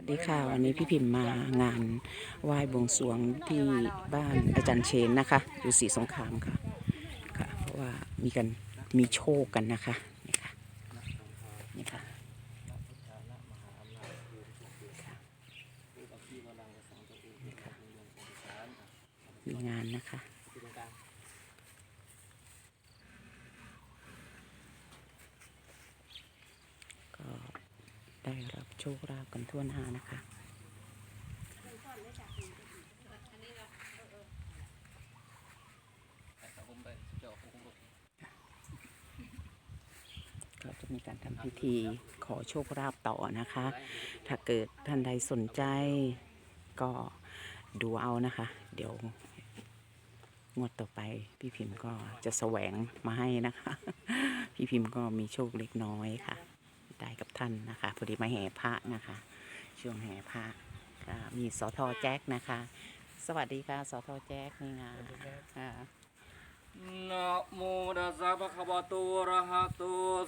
วัสดีค่ะ วันนี้พี่พิมพ์มางานไหว้บวงสรวงที่บ้านอาจารย์เชนนะคะ อยู่ศรีสงครามค่ะค่ะ เพราะว่ามีกันมีโชคกันนะคะนี่ค่ะนี่ค่ะมีงานนะคะ ก็ได้รับ โชคลาภกันทั่วหน้านะคะก็จะมีการทำพิธีขอโชคลาภต่อนะคะ ถ้าเกิดท่านใดสนใจก็ดูเอานะคะ เดี๋ยวงวดต่อไปพี่พิมพ์ก็จะแสวงมาให้นะคะ พี่พิมพ์ก็มีโชคเล็กน้อยค่ะ ได้กับท่านนะคะพอดีมาแห่พระนะคะ ช่วงแห่พระก็มีสอทอแจ็คนะคะ สวัสดีค่ะสอทอแจ็คนี่นะอ่านะโมตัสสะภะคะวะโตอะระหะโต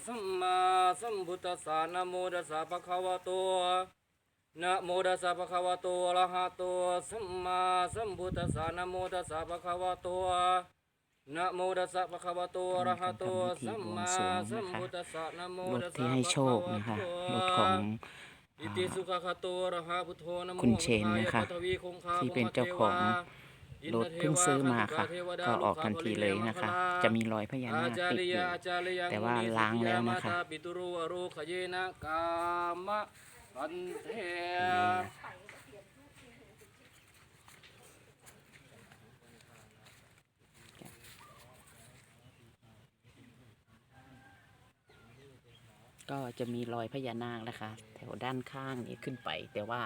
สัมมาสัมพุทธัสสะนะโมตัสสะภะคะวะโตนะโมตัสสะภะคะวะโตอะระหะโตสัมมาสัมพุทธัสสะนะโมตัสสะภะคะวะโต นะโมตัสสะภะคะวะโตอะระหะโตสัมมาสัมพุทธัสสะนะโมรถตัสที่ให้โชคนะคะรถของ อิติสุขะคาโตอะระหะพุทโธนะโมคุณเชนนะคะ ที่เป็นเจ้าของรถเพิ่งซื้อมาค่ะ ก็ออกทันทีเลยนะคะ จะมีรอยพญานาคติดอยู่แต่ว่าล้างแล้วนะคะปิตุรุอรุขเยนะกามะพันเท ก็จะมีรอยพญานาคนะคะ แถวด้านข้างนี้ขึ้นไป แต่ว่า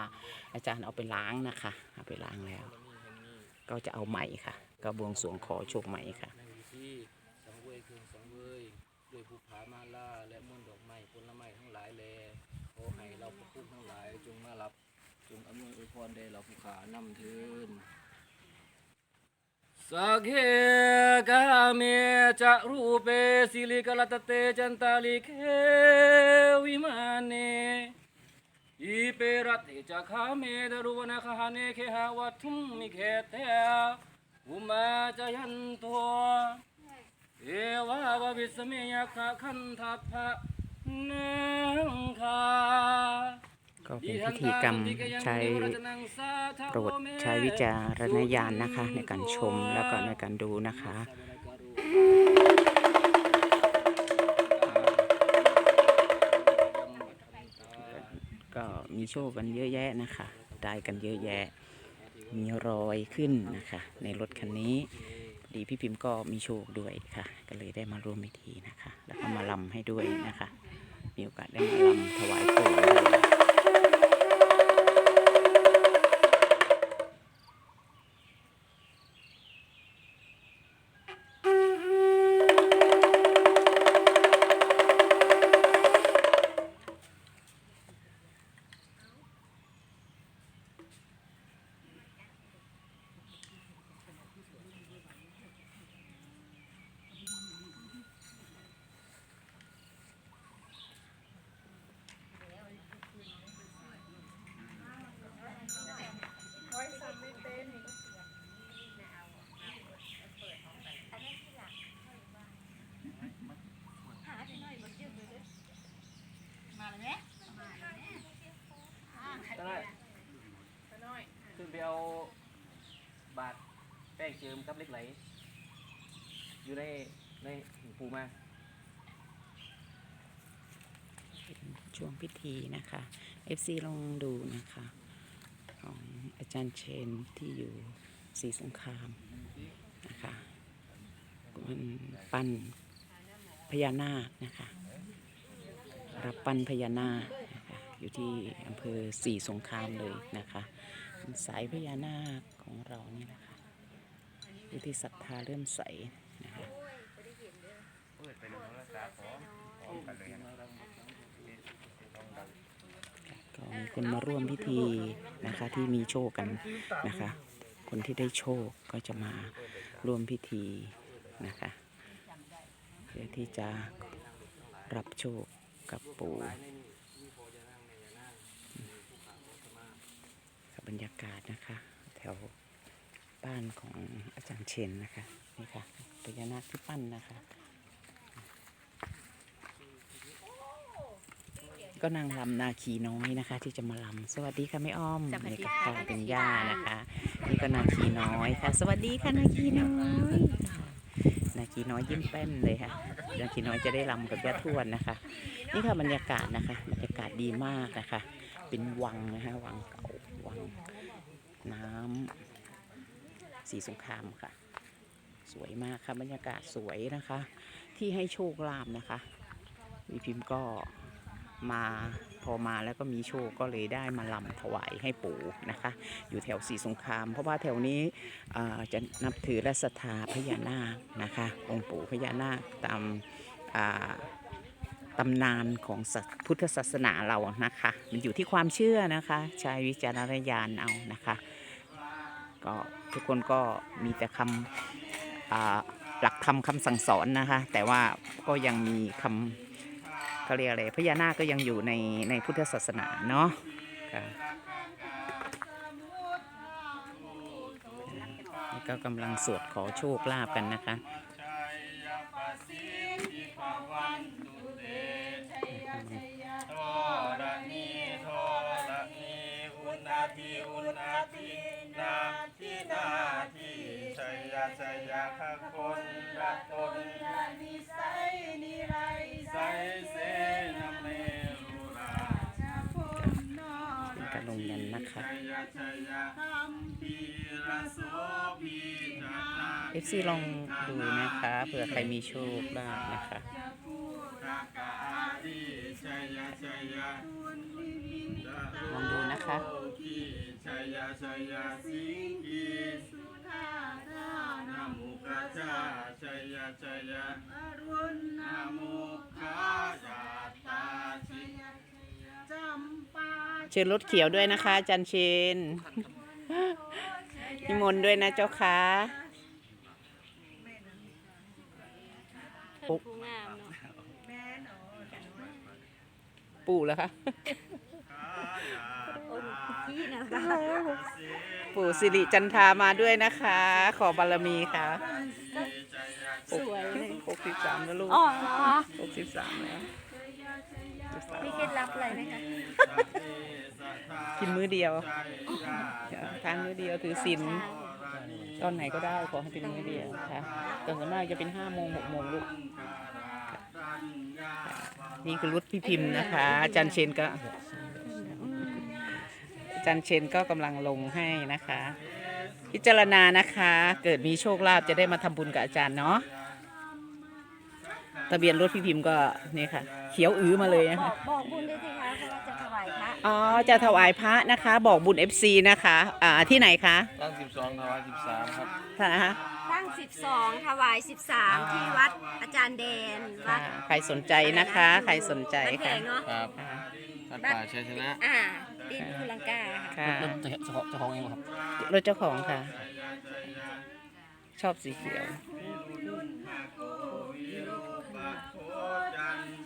อาจารย์เอาไปล้างนะคะ เอาไปล้างแล้ว ก็จะเอาใหม่ค่ะ ก็บวงสรวงขอโชคใหม่ค่ะสังเวยเครื่องสังเวยด้วยภูผามาลาและมนดอกไม้ผลไม้ทั้งหลายแลขอให้เราพระคุณทั้งหลายจงมารับจงอำนวยอวยพรแด่เราผู้ขานำเทิน สักเขกาเมจะรูเปสิลิกลตเตจันตาลิเควิมาเนอีเปรัตเตจะขาเมดรุวนาคาเนเคหาวัตุมมิเคเตอุมาจะยันตัวเอวาววิสเมยคาคันทัพพะนังคา ก็เป็นพิธีกรรมใช้โปรดใช้วิจารณญาณนะคะ ในการชมแล้วก็ในการดูนะคะก็มีโชคกันเยอะแยะนะคะ ได้กันเยอะแยะ มีรอยขึ้นนะคะ ในรถคันนี้ดีพี่พิมพ์ก็มีโชคด้วยค่ะ ก็เลยได้มาร่วมพิธีนะคะ แล้วก็มาลำให้ด้วยนะคะ มีโอกาสได้มาลำถวายปู่ จิมกับเหล็กไหล อยู่ในในปูมา ช่วงพิธีนะคะ FC ลองดูนะคะ ของอาจารย์เชนที่อยู่ศรีสงครามนะคะมันปั้นพญานาคนะคะรับปั้นพญานาคนะคะอยู่ที่อำเภอศรีสงครามเลยนะคะ สายพญานาคของเรานี่นะคะ อยู่ที่ศรัทธาเริ่มใสนะคะก็มีคนมาร่วมพิธีนะคะที่มีโชคกันนะคะ คนที่ได้โชคก็จะมาร่วมพิธีนะคะเพื่อที่จะรับโชคกับปู่หลายในนี้มีพอจะนั่งในยานั่งภูเขาสมารยากาศนะคะ แถว บ้านของอาจารย์เชนนะคะ นี่ค่ะพญานาคที่ปั้นนะคะ ก็นางลำนาคีน้อยนะคะ ที่จะมาลำสวัสดีค่ะแม่อ้อมสวัสดีนี่ก็ค่ะพ่อเป็นย่านะคะ นี่ก็นาคีน้อยค่ะ สวัสดีค่ะนาคีน้อยนาคีน้อยยิ้มแป้นเลยค่ะนาคีน้อยจะได้ลำกับย่าทวดนะคะ นี่ค่ะบรรยากาศนะคะบรรยากาศดีมากนะคะ เป็นวังนะคะวังเก่าวังน้ำ สีสงครามค่ะ สวยมากค่ะบรรยากาศสวยนะคะ ที่ให้โชคลาภนะคะมีพิมพ์ก็มาพอมาแล้วก็มีโชคก็เลยได้มาลำถวายให้ปู่นะคะ อยู่แถวสีสงคราม เพราะว่าแถวนี้จะนับถือและศรัทธาพญานาคนะคะ องค์ปู่พญานาคตามตำนานของพุทธศาสนาเรานะคะ มันอยู่ที่ความเชื่อนะคะ ใช้วิจารณญาณเอานะคะ ก็ ทุกคนก็มีแต่คำหลักธรรมคำสั่งสอนนะคะ แต่ว่าก็ยังมีคำเขาเรียกอะไรพญานาคก็ยังอยู่ในในพุทธศาสนาเนาะก็กำลังสวดขอโชคลาภกันนะคะ ทินาทิชัยยะชัยยะขคนละตนนิสัยนิไรไสเสนะเมรุราเป็นการลงยันนะคะชัยยะชัยยะพีระโสพีจานา FC ลองดูนะคะเผื่อใครมีโชคลาภนะคะลองดูนะคะ ชัยยะชัยยะสิงคีสุธาธานามุขจาชัยยะชัยยะอรุณนามุขายาตาชิจำปาเชิญรถเขียวด้วยนะคะอาจันเชนนิมนต์ด้วยนะเจ้าค่ะเพิ่นผู้งามเนาะปู่แล้วคะ องค์พี่นะคะปู่สิริจันทามาด้วยนะคะ ขอบารมีค่ะสวยเลยหกสิบสามแล้วลูกอ๋อเหรอหกสิบสามแล้วมีเคล็ดลับอะไรไหมคะกินมื้อเดียวทานมื้อเดียวถือศีลตอนไหนก็ได้ขอให้เป็นมื้อเดียวค่ะแต่ส่วนมากจะเป็นห้าโมงหกโมงลูกนี่คือรุดพี่พิมพ์นะคะอาจารย์เชนก็อา จารย์เชนก็กำลังลงให้นะคะ พิจารณานะคะ เกิดมีโชคลาภจะได้มาทำบุญกับอาจารย์เนาะทะเบียนรถพี่พิมพ์ก็นี่ค่ะ เขียวอื้อมาเลยนะบคะอกบอกบุญด้วยสิคะเพราะว่าจะถวายพระอ๋อ จะถวายพระนะคะ บอกบุญ FC นะคะ อ่า ที่ไหนคะตั้งสิบสองถวายสิบสามครับ ท่านนะคะตั้ง 12 ถวาย 13 ที่วัดอาจารย์แดนวัอ่าดใครสนใจนะคะ ใครสนใจบ้านแพค่ะ งเนาะ ครับ อ่า วัดป่าชัยชนะอ่าดินคุณลังกาค่ะค่ะเจ้าของเจ้าของเองครับรถเจ้าของค่ะ ชอบสีเขียว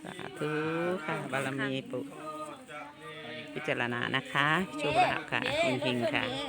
สาธุค่ะ บารมีปุพิจารณานะคะโชคลาภค่ะเด้หิงๆค่ะ เด้